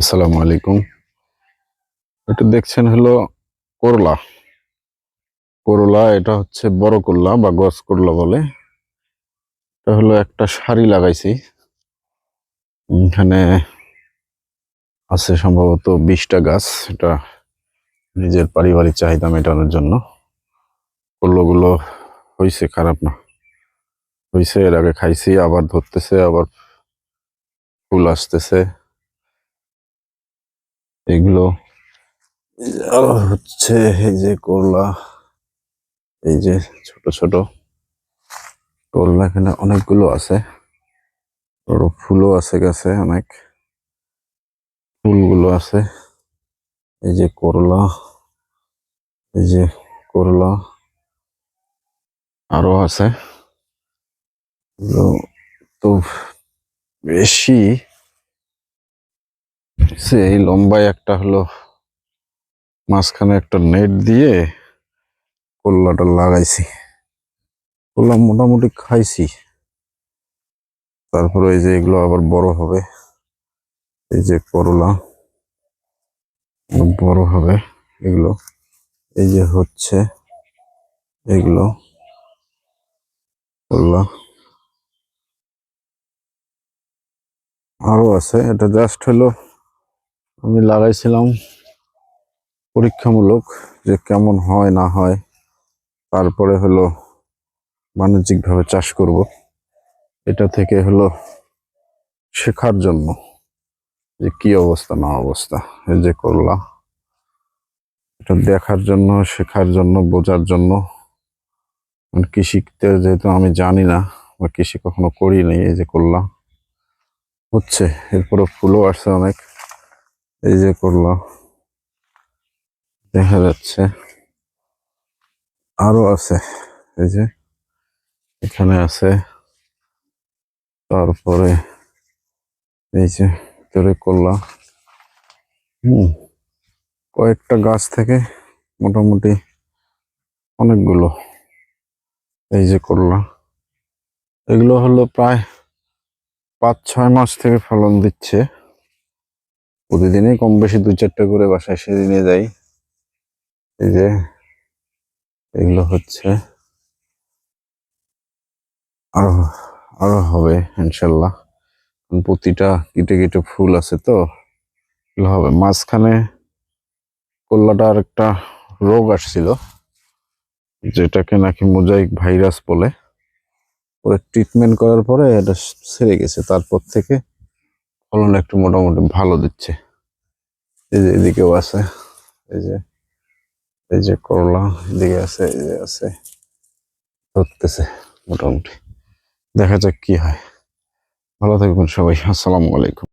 আসসালামু আলাইকুম। এটা দেখছেন হলো করলা। করলা এটা হচ্ছে বড় করলা বা গছ করলা বলে। এটা হলো একটা শাড়ি লাগাইছি। এখানে আছে সম্ভবত বিশটা গাছ। এটা নিজের পারিবারিক চাহিদা মেটানোর জন্য। করলাগুলো হয়েছে খারাপ না। হয়েছে এর আগে খাইছি, আবার ধরতেছে, আবার ফুল আসতেছে। এগুলো আর হচ্ছে এই যে করলা, এই যে ছোট ছোট করলা এখানে অনেকগুলো আছে। বড় ফুলও আছে গাছে, অনেক ফুলগুলো আছে। এই যে করলা, এই যে করলা আরও আছে। তো বেশি সেই লম্বায় একটা হলো মাঝখানে একটা নেট দিয়ে করলাটা লাগাইছি। করলা মোটামুটি খাইছি। তারপরে এই যে এগুলো আবার বড় হবে। এই যে করলা বড় হবে এগুলো। এই যে হচ্ছে এগুলো করলা আরও আছে, এটা জাস্ট হলো আমি লাগাইছিলাম পরীক্ষামূলক যে কেমন হয়, না হয়। তারপরে হলো বাণিজ্যিকভাবে চাষ করব। এটা থেকে হলো শেখার জন্য যে কি অবস্থা, না অবস্থা, এই যে করলা এটা দেখার জন্য, শেখার জন্য, বোঝার জন্য। মানে কৃষিতে যেহেতু আমি জানি না, বা কৃষি কখনো করি নাই এই যে করলাম। হচ্ছে এরপরে ফুলও আসছে অনেক। এই যে করলা দেখা যাচ্ছে। আরও আছে। এই যে এখানে আছে। তারপরে এই যে ভিতরে করলা হুম, কয়েকটা গাছ থেকে মোটামুটি অনেকগুলো এই যে করলা এগুলো হলো প্রায় পাঁচ ছয় মাস থেকে ফলন দিচ্ছে। প্রতিদিনই কম বেশি দুই চারটে করে বাসায় সেরে নিয়ে যাই। এই যে, এগুলো হচ্ছে। আরও আরও হবে, ইনশাল্লাহ। প্রতিটা কেটে কেটে ফুল আছে তো, এগুলো হবে। মাঝখানে কল্লাটার একটা রোগ আসছিল, যেটাকে নাকি মোজাইক ভাইরাস বলে। পরে ট্রিটমেন্ট করার পরে এটা সেরে গেছে। তারপর থেকে ফলন একটু মোটামুটি ভালো দিচ্ছে। এই যে এদিকেও আছে, এই যে এই যে করলা এদিকে আছে, এই যে আছে, ধরতেছে মোটামুটি। দেখা যাক কি হয়। ভালো থাকবেন সবাই, আসসালামু আলাইকুম।